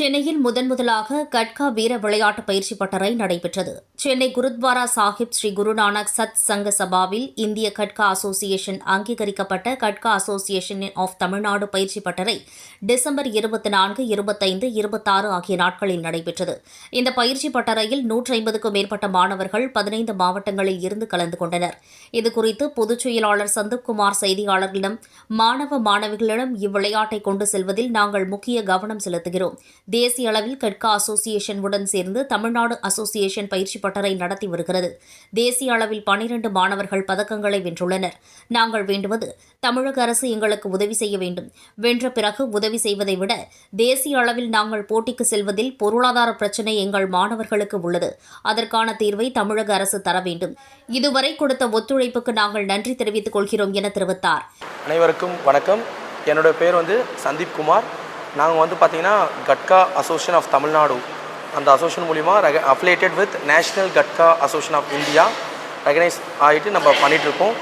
சென்னையில் முதன் முதலாக கட்கா வீர விளையாட்டு பயிற்சி பட்டறை நடைபெற்றது. சென்னை குருத்வாரா சாஹிப் ஸ்ரீ குருநானக் சத் சங்க சபாவில் இந்திய கட்கா அசோசியேஷன் அங்கீகரிக்கப்பட்ட கட்கா அசோசியேஷன் ஆஃப் தமிழ்நாடு பயிற்சி பட்டறை டிசம்பர் இருபத்தி நான்கு இருபத்தைந்து இருபத்தாறு ஆகிய நாட்களில் நடைபெற்றது. இந்த பயிற்சி பட்டறையில் நூற்றி ஐம்பதுக்கும் மேற்பட்ட மாணவர்கள் பதினைந்து மாவட்டங்களில் இருந்து கலந்து கொண்டனர். இதுகுறித்து பொதுச் செயலாளர் சந்தீப்குமார் செய்தியாளர்களிடம் மாணவ மாணவிகளிடம் இவ்விளையாட்டை கொண்டு செல்வதில் நாங்கள் முக்கிய கவனம் செலுத்துகிறோம். தேசிய அளவில் கட்கா அசோசியேஷன் உடன் சேர்ந்து தமிழ்நாடு அசோசியேஷன் பயிற்சி பட்டறை நடத்தி வருகிறது. தேசிய அளவில் பனிரண்டு மாணவர்கள் பதக்கங்களை வென்றுள்ளனர். நாங்கள் வேண்டுவது தமிழக அரசு எங்களுக்கு உதவி செய்ய வேண்டும். வென்ற பிறகு உதவி செய்வதை விட தேசிய அளவில் நாங்கள் போட்டிக்கு செல்வதில் பொருளாதார பிரச்சினை எங்கள் மாணவர்களுக்கு உள்ளது. அதற்கான தீர்வை தமிழக அரசு தர வேண்டும். இதுவரை கொடுத்த ஒத்துழைப்புக்கு நாங்கள் நன்றி தெரிவித்துக் கொள்கிறோம் என தெரிவித்தார். அனைவருக்கும் வணக்கம். என்னோட பேர் வந்து சந்தீப் குமார். நாங்கள் வந்து பார்த்தீங்கன்னா கட்கா அசோசியேஷன் ஆஃப் தமிழ்நாடு அந்த அசோசியேஷன் மூலிமா ரெக affiliated with national gatka association of India recognise ஆகிட்டு நம்ம பண்ணிகிட்ருக்கோம்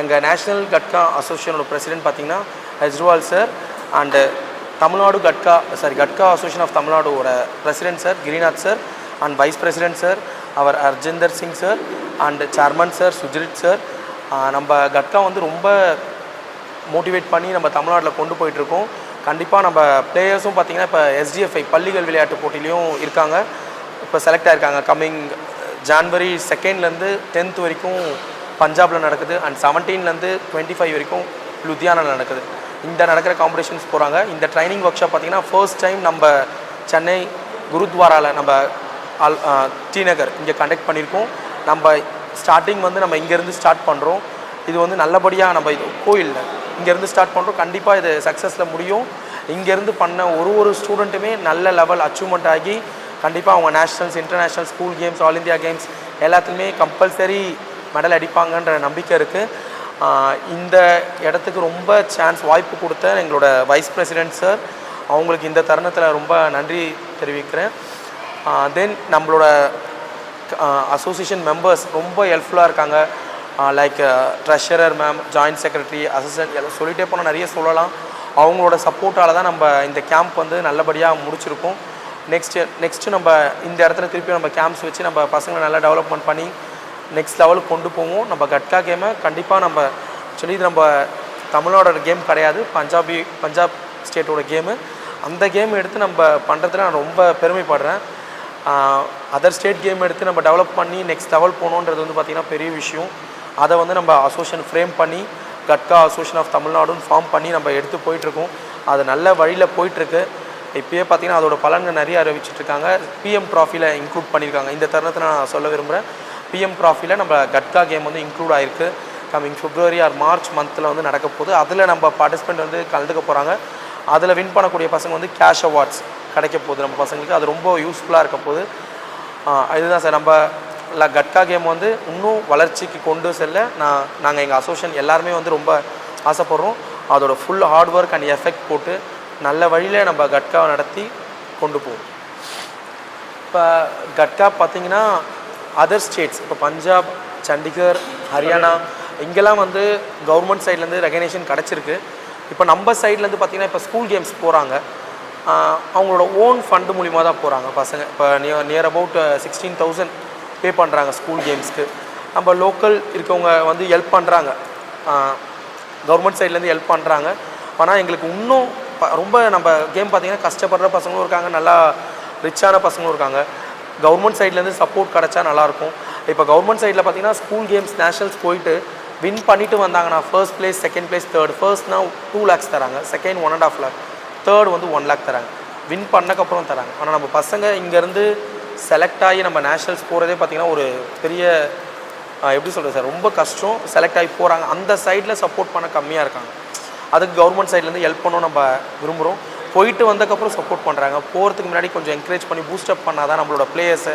எங்கள் நேஷ்னல் கட்கா அசோசியேஷனோட பிரசிடென்ட் பார்த்தீங்கன்னா ஹெஜ்ரிவால் sir and Tamil Nadu gatka sorry gatka association of தமிழ்நாடோட president sir Girinath sir and vice president sir our Harjinder Singh sir and chairman sir Sujith sir நம்ம கட்கா வந்து ரொம்ப motivate பண்ணி நம்ம தமிழ்நாட்டில் கொண்டு போயிட்டுருக்கோம். கண்டிப்பாக நம்ம பிளேயர்ஸும் பார்த்தீங்கன்னா இப்போ எஸ்டிஎஃப்ஐ பள்ளிகள் விளையாட்டு போட்டிலையும் இருக்காங்க. இப்போ செலக்ட் ஆகிருக்காங்க கம்மிங் ஜான்வரி செகண்ட்லேருந்து டென்த் வரைக்கும் பஞ்சாபில் நடக்குது. அண்ட் செவன்டீன்லேருந்து டுவெண்ட்டி ஃபைவ் வரைக்கும் லுதியானாவில் நடக்குது. இந்த நடக்கிற காம்படிஷன்ஸ் போகிறாங்க இந்த ட்ரைனிங் ஒர்க் ஷாப் பார்த்தீங்கன்னா ஃபர்ஸ்ட் டைம் நம்ம சென்னை குருத்வாராவில் நம்ம அல் டி நகர் இங்கே கண்டக்ட் பண்ணியிருக்கோம். நம்ம ஸ்டார்டிங் வந்து நம்ம இங்கேருந்து ஸ்டார்ட் பண்ணுறோம் இது வந்து நல்லபடியாக நம்ம இது கோயிலில் இங்கேருந்து ஸ்டார்ட் பண்ணுறோம் கண்டிப்பாக இது சக்ஸஸில் முடியும். இங்கேருந்து பண்ண ஒரு ஒரு ஸ்டூடெண்ட்டுமே நல்ல லெவல் அச்சீவ்மெண்ட் ஆகி கண்டிப்பாக அவங்க nationals international school games all India games எல்லாத்துலேயுமே கம்பல்சரி மெடல் அடிப்பாங்கன்ற நம்பிக்கை இருக்குது இந்த இடத்துக்கு ரொம்ப சான்ஸ் வாய்ப்பு கொடுத்த எங்களோட வைஸ் பிரசிடென்ட் சார் அவங்களுக்கு இந்த தருணத்தில் ரொம்ப நன்றி தெரிவிக்கிறேன். தென் நம்மளோட அசோசியேஷன் மெம்பர்ஸ் ரொம்ப ஹெல்ப்ஃபுல்லாக இருக்காங்க. Like treasurer ma'am joint secretary assistant எல்லாம் சொல்லிகிட்டே போனால் நிறைய சொல்லலாம். அவங்களோட சப்போர்ட்டால் தான் நம்ம இந்த கேம்ப் வந்து நல்லபடியாக முடிச்சிருக்கோம். நெக்ஸ்ட்டு நெக்ஸ்ட்டு நம்ம இந்த இடத்துல திருப்பி நம்ம கேம்ப்ஸ் வச்சு நம்ம பசங்களை நல்லா டெவலப்மெண்ட் பண்ணி நெக்ஸ்ட் லெவலுக்கு கொண்டு போவோம். நம்ம கட்கா கேமை கண்டிப்பாக நம்ம சொல்லி இது நம்ம தமிழோட கேம் கிடையாது. பஞ்சாபி பஞ்சாப் ஸ்டேட்டோட கேமு அந்த கேம் எடுத்து நம்ம பண்ணுறதுல நான் ரொம்ப பெருமைப்படுறேன். அதர் ஸ்டேட் கேம் எடுத்து நம்ம டெவலப் பண்ணி நெக்ஸ்ட் லெவல் போகணுன்றது வந்து பார்த்திங்கன்னா பெரிய விஷயம். அதை வந்து நம்ம அசோசியேஷன் ஃப்ரேம் பண்ணி கட்கா அசோசியேஷன் ஆஃப் தமிழ்நாடுன்னு ஃபார்ம் பண்ணி நம்ம எடுத்து போயிட்டுருக்கோம். அது நல்ல வழியில் போயிட்டுருக்கு. இப்போயே பார்த்தீங்கன்னா அதோட பலன்கள் நிறைய அறிவிச்சிட்ருக்காங்க பிஎம் ட்ராஃபியில் இன்க்ளூட் பண்ணியிருக்காங்க. இந்த தருணத்தை நான் சொல்ல விரும்புகிறேன் பிஎம் ட்ராஃபியில் நம்ம கட்கா கேம் வந்து இன்க்ளூட் ஆகிருக்கு கம்மிங் பிப்ரவரி ஆர் மார்ச் மந்தில் வந்து நடக்க போகுது. அதில் நம்ம பார்ட்டிசிபெண்ட் வந்து கலந்துக்க போகிறாங்க அதில் வின் பண்ணக்கூடிய பசங்க வந்து கேஷ் அவார்ட்ஸ் கிடைக்க போகுது. நம்ம பசங்களுக்கு அது ரொம்ப யூஸ்ஃபுல்லாக இருக்க போகுது. இதுதான் சார். நம்ம இல்லை கட்கா கேம் வந்து இன்னும் வளர்ச்சிக்கு கொண்டு செல்ல நான் நாங்கள் எங்கள் அசோசியேஷன் எல்லாருமே வந்து ரொம்ப ஆசைப்படுறோம். அதோட full hard work and effect போட்டு நல்ல வழியில் நம்ம கட்காவை நடத்தி கொண்டு போவோம். இப்போ கட்கா பார்த்திங்கன்னா அதர் ஸ்டேட்ஸ் இப்போ பஞ்சாப் சண்டிகர் ஹரியானா இங்கெல்லாம் வந்து கவர்மெண்ட் சைட்லேருந்து ரெகனேஷன் கிடச்சிருக்கு. இப்போ நம்ம சைட்லேருந்து பார்த்திங்கன்னா இப்போ ஸ்கூல் கேம்ஸ் போகிறாங்க அவங்களோட ஓன் ஃபண்டு மூலிமா தான் போகிறாங்க பசங்க. இப்போ near near about sixteen thousand pay பண்ணுறாங்க ஸ்கூல் கேம்ஸ்க்கு நம்ம லோக்கல் இருக்கவங்க வந்து ஹெல்ப் பண்ணுறாங்க கவர்மெண்ட் சைட்லேருந்து ஹெல்ப் பண்ணுறாங்க ஆனால் எங்களுக்கு இன்னும் ரொம்ப நம்ம கேம் பார்த்திங்கன்னா கஷ்டப்படுற பசங்களும் இருக்காங்க. நல்லா ரிச்சான பசங்களும் இருக்காங்க. கவர்மெண்ட் சைட்லேருந்து சப்போர்ட் கிடச்சா நல்லாயிருக்கும் இப்போ கவர்மெண்ட் சைடில் பார்த்திங்கன்னா ஸ்கூல் கேம்ஸ் நேஷனல்ஸ் போயிட்டு வின் பண்ணிட்டு வந்தாங்கன்னா first place second place third ஃபர்ஸ்ட்னா two lakhs தராங்க. Second one and half lakh third வந்து ஒன் லேக் தராங்க. வின் பண்ணக்கப்புறம் தராங்க. ஆனால் நம்ம பசங்க இங்கேருந்து செலக்ட் ஆகி நம்ம நேஷ்னல்ஸ் போகிறதே பார்த்திங்கன்னா ஒரு பெரிய எப்படி சொல்கிறது சார் ரொம்ப கஷ்டம். செலக்ட் ஆகி போகிறாங்க அந்த சைடில் சப்போர்ட் பண்ண கம்மியாக இருக்காங்க. அதுக்கு கவர்மெண்ட் சைட்லேருந்து ஹெல்ப் பண்ணணும் நம்ம விரும்புகிறோம் போயிட்டு வந்ததுக்கப்புறம் சப்போர்ட் பண்ணுறாங்க போகிறதுக்கு முன்னாடி கொஞ்சம் என்கரேஜ் பண்ணி பூஸ்டப் பண்ணால் தான் நம்மளோட பிளேயர்ஸை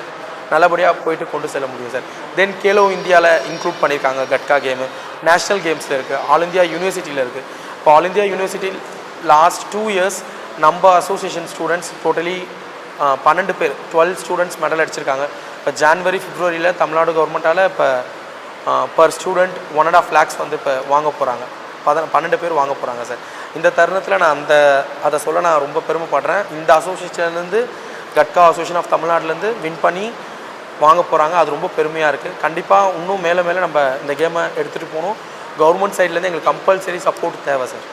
நல்லபடியாக போயிட்டு கொண்டு செல்ல முடியும் சார் தென் கேலோ இந்தியாவில் இன்க்ளூட் பண்ணியிருக்காங்க கட்கா கேமு நேஷ்னல் கேம்ஸில் இருக்குது ஆல் இந்தியா யூனிவர்சிட்டியில் இருக்குது இப்போ all India university last two years நம்ம அசோசியேஷன் ஸ்டூடெண்ட்ஸ் டோட்டலி பன்னெண்டு பேர் டுவெல் ஸ்டூடெண்ட்ஸ் மெடல் அடிச்சிருக்காங்க. இப்போ ஜான்வரி பிப்ரவரியில் தமிழ்நாடு கவர்மெண்ட்டால் இப்போ per student one and half lakhs வந்து இப்போ வாங்க போகிறாங்க பத பன்னெண்டு பேர் வாங்க போகிறாங்க சார் இந்த தருணத்தில் நான் அந்த அதை சொல்ல நான் ரொம்ப பெருமைப்படுறேன். இந்த அசோசியேஷன்லேருந்து கட்கா அசோசியேஷன் ஆஃப் தமிழ்நாட்டிலேருந்து வின் பண்ணி வாங்க போகிறாங்க அது ரொம்ப பெருமையாக இருக்குது கண்டிப்பாக இன்னும் மேலே மேலே நம்ம இந்த கேமை எடுத்துகிட்டு போகணும். கவர்மெண்ட் சைட்லேருந்து எங்களுக்கு கம்பல்சரி சப்போர்ட் தேவை சார்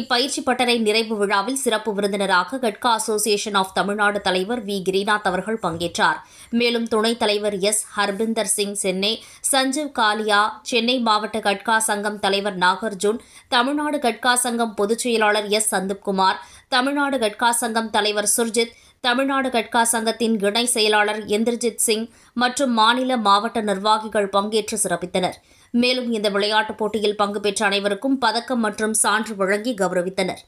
இப்பயிற்சி பட்டறை நிறைவு விழாவில் சிறப்பு விருந்தினராக கட்கா அசோசியேஷன் ஆஃப் தமிழ்நாடு தலைவர் வி. கிரிநாத் அவர்கள் பங்கேற்றார். மேலும் துணைத் தலைவர் எஸ். ஹர்பிந்தர் சிங் சென்னை சஞ்சீவ் காலியா சென்னை மாவட்ட கட்கா சங்கம் தலைவர் நாகார்ஜுன் தமிழ்நாடு கட்கா சங்கம் பொதுச் செயலாளர் எஸ். சந்தீப்குமார் தமிழ்நாடு கட்கா சங்கம் தலைவர் சுர்ஜித் தமிழ்நாடு கட்கா சங்கத்தின் இணை செயலாளர் இந்திரஜித் சிங் மற்றும் மாநில மாவட்ட நிர்வாகிகள் பங்கேற்று சிறப்பித்தனர். மேலும் இந்த விளையாட்டுப் போட்டியில் பங்கு பெற்ற அனைவருக்கும் பதக்கம் மற்றும் சான்று வழங்கி கௌரவித்தனர்.